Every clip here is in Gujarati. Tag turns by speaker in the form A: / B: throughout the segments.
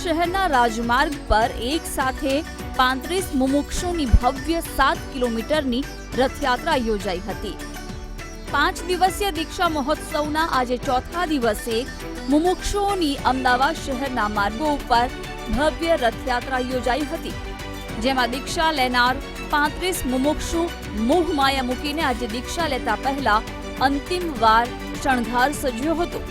A: શહેરના રાજમાર્ગ પર એક સાથે પાંત્રીસ મુમુક્ષુની ભવ્ય સાત કિલોમીટરની રથયાત્રા યોજાઈ હતી. પાંચ દિવસીય દીક્ષા મહોત્સવના આજે ચોથા દિવસે મુમુક્ષુઓની અમદાવાદ શહેરના માર્ગો ઉપર ભવ્ય રથયાત્રા યોજાઈ હતી. જેમાં દીક્ષા લેનાર પાંત્રીસ મુમુક્ષુ મોહ માયા મૂકીને આજે દીક્ષા લેતા પહેલા અંતિમ વાર શણગાર સજ્યો હતો.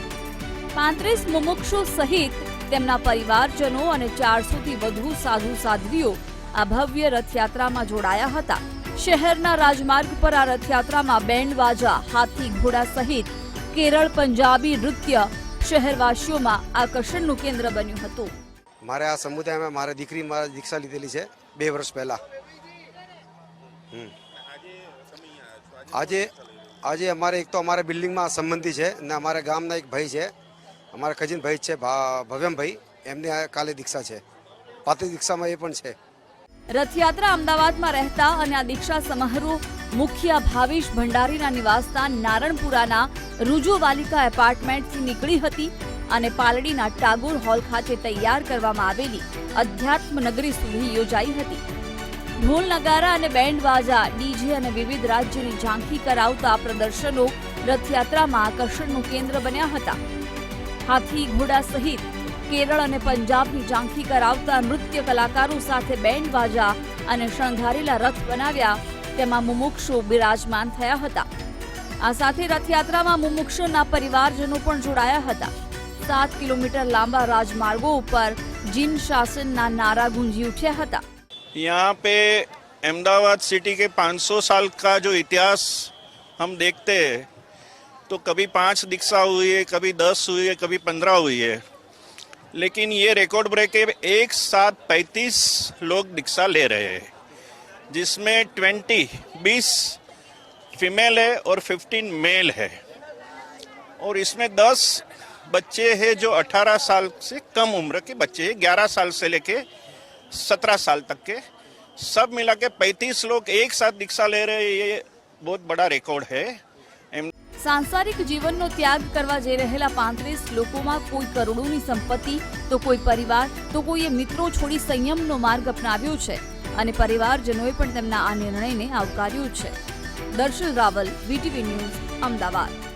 A: પાંત્રીસ મુમુક્ષુ સહિત તેમના પરિવારજનો અને ચારસોથી વધુ સાધુ સાધ્વીઓ આ ભવ્ય રથયાત્રામાં જોડાયા હતા. શહેરના રાજમાર્ગ પર આ રથયાત્રામાં બેન્ડ વાજા, હાથી ઘોડા સહિત કેરળ પંજાબી નૃત્ય શહેરવાસીઓમાં આકર્ષણનું કેન્દ્ર બન્યું હતું.
B: મારે આ સમુદાયમાં મારે દીકરી મારે દીક્ષા લીધેલી છે બે વર્ષ પહેલા. આજે આજે અમારે એક તો અમારા બિલ્ડિંગમાં સંબંધી છે ને અમારા ગામના એક ભાઈ છે. અમારા કજીન ભાઈ છે ભવ્યમભાઈ. એમને કાલે દીક્ષા છે. પાતળી દીક્ષામાં એ પણ છે.
A: રથયાત્રા અમદાવાદમાં રહેતા અને આ દીક્ષા સમારોહ મુખ્ય ભાવેશ ભંડારીના નિવાસસ્થાન નારણપુરાના રુજુવાલિકા એપાર્ટમેન્ટથી નીકળી હતી અને પાલડીના ટાગોર હોલ ખાતે તૈયાર કરવામાં આવેલી અધ્યાત્મ નગરી સુધી યોજાઈ હતી. ઢોલ નગારા અને બેન્ડ વાજા, ડીજે અને વિવિધ રાજ્યની ઝાંખી કરાવતા પ્રદર્શનો રથયાત્રામાં આકર્ષણનું કેન્દ્ર બન્યા હતા. હાથી ઘોડા સહિત કેરળ અને પંજાબની ઝાંખી કરાવતા નૃત્ય કલાકારો સાથે બેન્ડ વાજા અને શણગારેલા રથ બનાવ્યા તેમાં મુમુક્ષુ બિરાજમાન થયા હતા આ સાથે રથયાત્રામાં મુમુક્ષુના પરિવારજનો પણ જોડાયા હતા સાત કિલોમીટર લાંબા રાજમાર્ગો ઉપર જીન શાસનના નારા ગુંજી ઉઠ્યા હતા
C: यहाँ पे अहमदाबाद सिटी के 500 साल का जो इतिहास हम देखते हैं तो कभी पाँच दीक्षा हुई है, कभी दस हुई है, कभी पंद्रह हुई है। लेकिन ये रिकॉर्ड ब्रेक है, एक साथ पैंतीस लोग दीक्षा ले रहे हैं, जिसमें ट्वेंटी, बीस फीमेल है और फिफ्टीन मेल है। और इसमें दस बच्चे हैं जो 18 साल से कम उम्र के बच्चे हैं, ग्यारह साल से लेके सत्रह साल तक के। सब मिला के पैंतीस लोग एक साथ दीक्षा ले रहे हैं, ये बहुत बड़ा रिकॉर्ड है।
A: સાંસારિક જીવનનો ત્યાગ કરવા જઈ રહેલા પાંત્રીસ લોકોમાં કોઈ કરોડોની સંપત્તિ, તો કોઈ પરિવાર, તો કોઈએ મિત્રો છોડી સંયમનો માર્ગ અપનાવ્યો છે અને પરિવારજનોએ પણ તેમના આ નિર્ણયને આવકાર્યો છે. દર્શન રાવલ, વીટીવી ન્યૂઝ, અમદાવાદ.